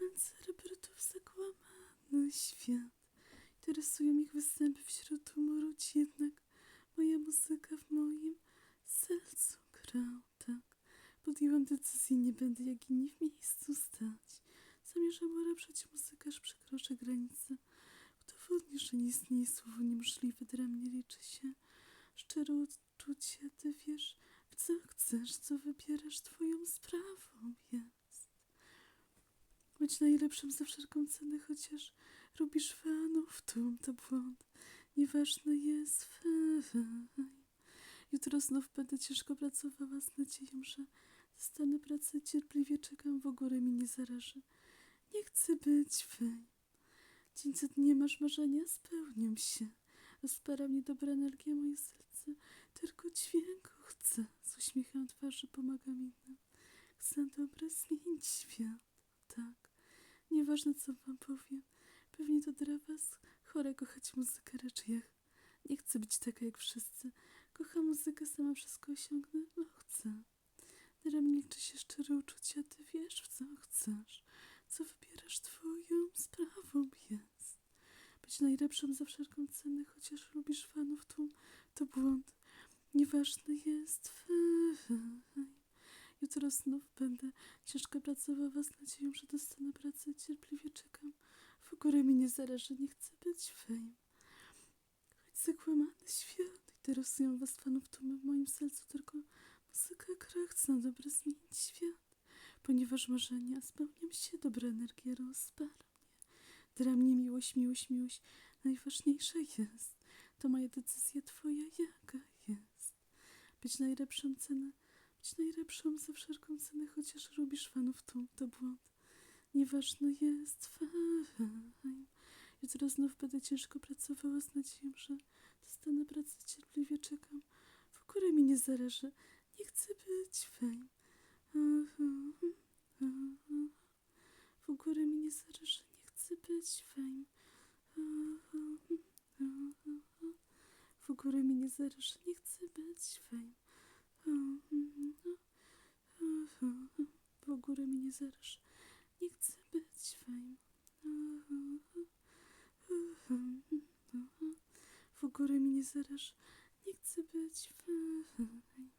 Mówiąc Robertów zakłamany świat. Interesują ich występy wśród humoru, jednak moja muzyka w moim sercu gra, tak. Podjęłam decyzję, nie będę jak inni w miejscu stać. Zamierzam ulepszać muzykę, aż przekroczę granicę. Udowodnię, że nie istnieje słowo niemożliwe, dla mnie liczy się szczere uczucie, ty wiesz, w co chcesz, co wybierasz, twoją sprawą jest. Być najlepszym za wszelką cenę, chociaż robisz fanów tłum, to błąd. Nieważne jest fame. Jutro znów będę ciężko pracowała z nadzieją, że dostanę pracę. Cierpliwie czekam, w ogóle mi nie zaraży. Nie chcę być fame. Dzień co dnie masz marzenia, spełnią się. Rozpara mnie dobra energia, moje serce tylko dźwięku chcę. Z uśmiechem twarzy pomagam innym. Chcę dobre zmienić świat. Tak. Nieważne co wam powiem. Pewnie to dla was chore kochać muzykę, lecz ja nie chcę być taka jak wszyscy. Kocham muzykę, sama wszystko osiągnę, bo chcę. Dla mnie się szczere uczucia, ty wiesz w co chcesz. Co wybierasz twoją sprawą jest. Być najlepszym za wszelką cenę, chociaż lubisz fanów tłum, to błąd. Nieważne jest fame. Jutro znów będę ciężko pracowała z nadzieją, że dostanę pracę. Cierpliwie czekam. W ogóle mi nie zależy, nie chcę być fame. Choć zakłamany świat. Interesują was fanów tłumy w moim sercu tylko muzyka gra. Chcę dobre zmienić świat. Ponieważ marzenia spełnią się, dobra energia rozpala mnie. Dla mnie miłość, miłość, miłość najważniejsza jest. To moja decyzja, twoja jaka jest. Być najlepszą cenę, być najlepszą za wszelką cenę, chociaż lubisz fanów tłum, to błąd. Nieważne jest fame. Jutro znów będę ciężko pracowała z nadzieją, że dostanę pracę. Cierpliwie czekam. W ogóle mi nie zależy. Nie chcę być fame. W ogóle mi nie zależy. Nie chcę być fame. W ogóle mi nie zależy. Nie chcę być fame. W mi nie chcę być fame. W ogóle mi nie zależy. Nie chcę być fame.